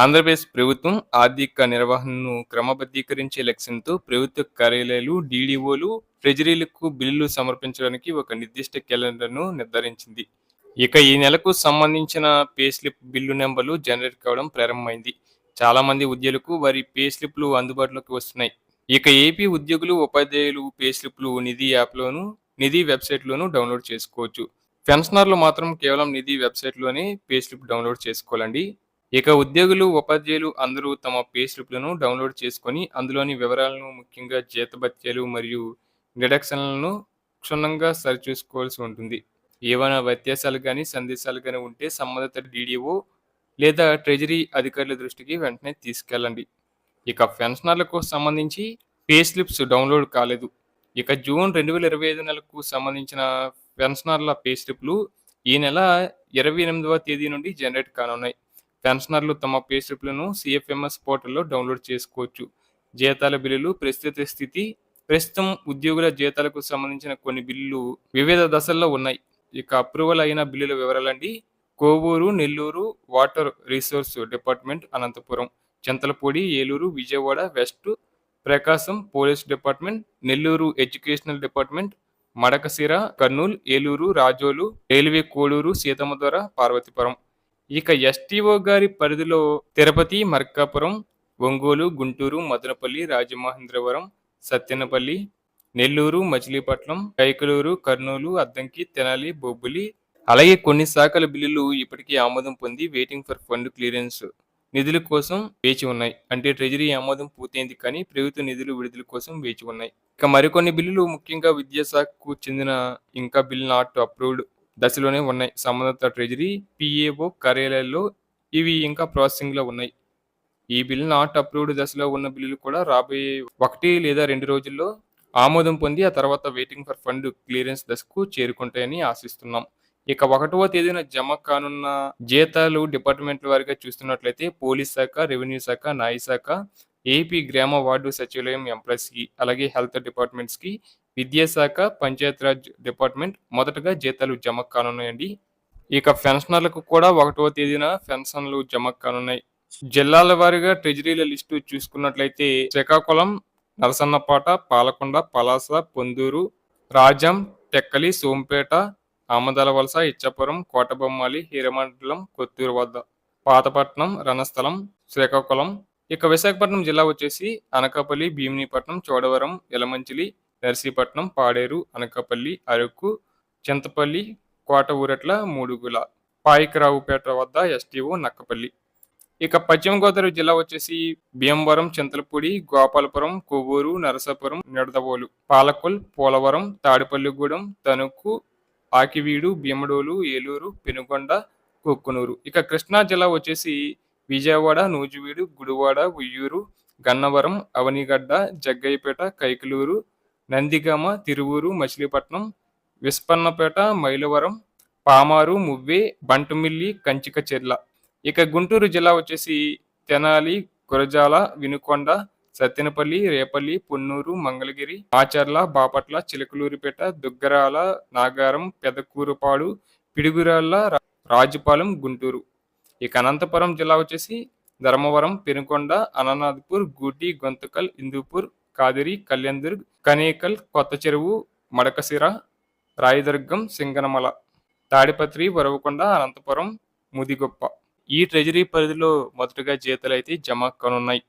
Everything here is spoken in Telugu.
ఆంధ్రప్రదేశ్ ప్రభుత్వం ఆర్థిక నిర్వహణను క్రమబద్ధీకరించే లక్ష్యంతో ప్రభుత్వ కార్యాలయాలు డీడీఓలు ట్రెజరీలకు బిల్లులు సమర్పించడానికి ఒక నిర్దిష్ట క్యాలెండర్ను నిర్ధారించింది. ఇక ఈ నెలకు సంబంధించిన పే స్లిప్ బిల్లు నెంబర్లు జనరేట్ కావడం ప్రారంభమైంది. చాలామంది ఉద్యోగులకు వారి పే స్లిప్లు అందుబాటులోకి వస్తున్నాయి. ఇక ఏపీ ఉద్యోగులు ఉపాధ్యాయులు పే స్లిప్లు నిధి యాప్లోను నిధి వెబ్సైట్లోనూ డౌన్లోడ్ చేసుకోవచ్చు. పెన్షనర్లు మాత్రం కేవలం నిధి వెబ్సైట్లోనే పే స్లిప్ డౌన్లోడ్ చేసుకోవాలండి. ఇక ఉద్యోగులు ఉపాధ్యాయులు అందరూ తమ పే స్లిప్లను డౌన్లోడ్ చేసుకొని అందులోని వివరాలను ముఖ్యంగా జీతభత్యాలు మరియు డిడక్షన్లను క్షుణ్ణంగా సరిచూసుకోవాల్సి ఉంటుంది. ఏవైనా వ్యత్యాసాలు కానీ సందేశాలు కానీ ఉంటే సంబంధిత డీడీఓ లేదా ట్రెజరీ అధికారుల దృష్టికి వెంటనే తీసుకెళ్ళండి. ఇక పెన్షనర్లకు సంబంధించి పే స్లిప్స్ డౌన్లోడ్ కాలేదు. ఇక జూన్ రెండు వేల ఇరవై ఐదు నెలకు సంబంధించిన పెన్షనర్ల పే స్లిప్లు ఈ నెల ఇరవై ఎనిమిదవ తేదీ నుండి జనరేట్ కానున్నాయి. పెన్షనర్లు తమ పే స్లిప్లను సిఎఫ్ఎంఎస్ పోర్టల్లో డౌన్లోడ్ చేసుకోవచ్చు. జీతాల బిల్లులు ప్రస్తుత స్థితి ప్రస్తుతం ఉద్యోగుల జీతాలకు సంబంధించిన కొన్ని బిల్లులు వివిధ దశల్లో ఉన్నాయి. ఇక అప్రూవల్ అయిన బిల్లుల వివరాలండి. Kovur Nellore water resource department Anantapur Chintalapudi Eluru Vijayawada west Prakasam police department Nellore educational department Madakasira Kurnool Eluru Razole railway Koduru Seethammadhara Parvathipuram. ఇక ఎస్టీఓ గారి పరిధిలో తిరుపతి మర్కాపురం ఒంగోలు గుంటూరు మదనపల్లి రాజమహేంద్రవరం సత్యనపల్లి నెల్లూరు మచిలీపట్నం కైకలూరు కర్నూలు అద్దంకి తెనాలి బొబ్బులి అలాగే కొన్ని శాఖల బిల్లులు ఇప్పటికీ ఆమోదం పొంది వెయిటింగ్ ఫర్ ఫండ్ క్లియరెన్స్ నిధుల కోసం వేచి ఉన్నాయి. అంటే ట్రెజరీ ఆమోదం పూర్తయింది కానీ ప్రభుత్వ నిధులు విడుదల కోసం వేచి ఉన్నాయి. ఇక మరికొన్ని బిల్లులు ముఖ్యంగా విద్యాశాఖకు చెందిన ఇంకా బిల్ నాట్ అప్రూవ్డ్ దశలోనే ఉన్నాయి. సంబంధిత ట్రెజరీ పిఏఓ కార్యాలయాల్లో ఇవి ఇంకా ప్రాసెసింగ్లో ఉన్నాయి. ఈ బిల్ నాట్ అప్రూవ్డ్ దశలో ఉన్న బిల్లులు కూడా రాబోయే ఒకటి లేదా రెండు రోజుల్లో ఆమోదం పొంది ఆ తర్వాత వెయిటింగ్ ఫర్ ఫండ్ క్లియరెన్స్ దశకు చేరుకుంటాయని ఆశిస్తున్నాం. ఇక ఒకటవ తేదీన జమ కానున్న జీతాలు డిపార్ట్మెంట్ల వారిగా చూస్తున్నట్లయితే పోలీస్ శాఖ రెవెన్యూ శాఖ న్యాయ శాఖ ఏపీ గ్రామ వార్డు సచివాలయం ఎంప్లాయీస్కి అలాగే హెల్త్ డిపార్ట్మెంట్స్కి విద్యాశాఖ పంచాయతీరాజ్ డిపార్ట్మెంట్ మొదటగా జీతాలు జమ కానున్నాయండి. ఇక పెన్షనర్లకు కూడా ఒకటవ తేదీన పెన్షన్లు జమ కానున్నాయి. జిల్లాల వారీగా ట్రెజరీల లిస్టు చూసుకున్నట్లయితే శ్రీకాకుళం నరసన్నపాట పాలకొండ పలాస పొందూరు రాజం టెక్కలి సోంపేట ఆమదలవలస ఇచ్చాపురం కోటబొమ్మాలి హీరమండలం కొత్తూరు వద్ద పాతపట్నం రణస్థలం శ్రీకాకుళం. ఇక విశాఖపట్నం జిల్లా వచ్చేసి అనకాపల్లి భీమినిపట్నం చోడవరం ఎలమంచిలి నర్సీపట్నం పాడేరు అనకాపల్లి అరకు చింతపల్లి కోట ఊరట్ల మూడుగుల పాయికరావుపేట వద్ద ఎస్టీఓ నక్కపల్లి. ఇక పశ్చిమ గోదావరి జిల్లా వచ్చేసి భీమవరం చింతలపూడి గోపాలపురం కొవ్వూరు నరసాపురం నిడదవోలు పాలకొల్ పోలవరం తాడిపల్లిగూడెం తణుకు ఆకివీడు భీమడోలు ఏలూరు పెనుగొండ కొక్కునూరు. ఇక కృష్ణా జిల్లా వచ్చేసి విజయవాడ నూజివీడు గుడివాడ ఉయ్యూరు గన్నవరం అవనిగడ్డ జగ్గయ్యపేట కైకలూరు నందిగామ తిరువూరు మచిలీపట్నం విస్పన్నపేట మైలవరం పామారు మువ్వే బంటుమిల్లి కంచికచెర్ల. ఇక గుంటూరు జిల్లా వచ్చేసి తెనాలి గురజాల వినుకొండ సత్తెనపల్లి రేపల్లి పొన్నూరు మంగళగిరి ఆచర్ల బాపట్ల చిలకలూరిపేట దుగ్గరాల నాగారం పెదకూరుపాడు పిడుగురాళ్ళ రాజుపాలెం గుంటూరు. ఇక అనంతపురం జిల్లా వచ్చేసి ధర్మవరం పెనుకొండ అనంతపూర్ గూటి గొంతకల్ ఇందూపూర్ కాదిరి కళ్యాణ్దుర్గ్ కనేకల్ కొత్త చెరువు మడకసిర రాయదుర్గం సింగనమల తాడిపత్రి వరవకొండ అనంతపురం ముదిగొప్ప. ఈ ట్రెజరీ పరిధిలో మొదటగా జీతాలు అయితే జమ కానున్నాయి.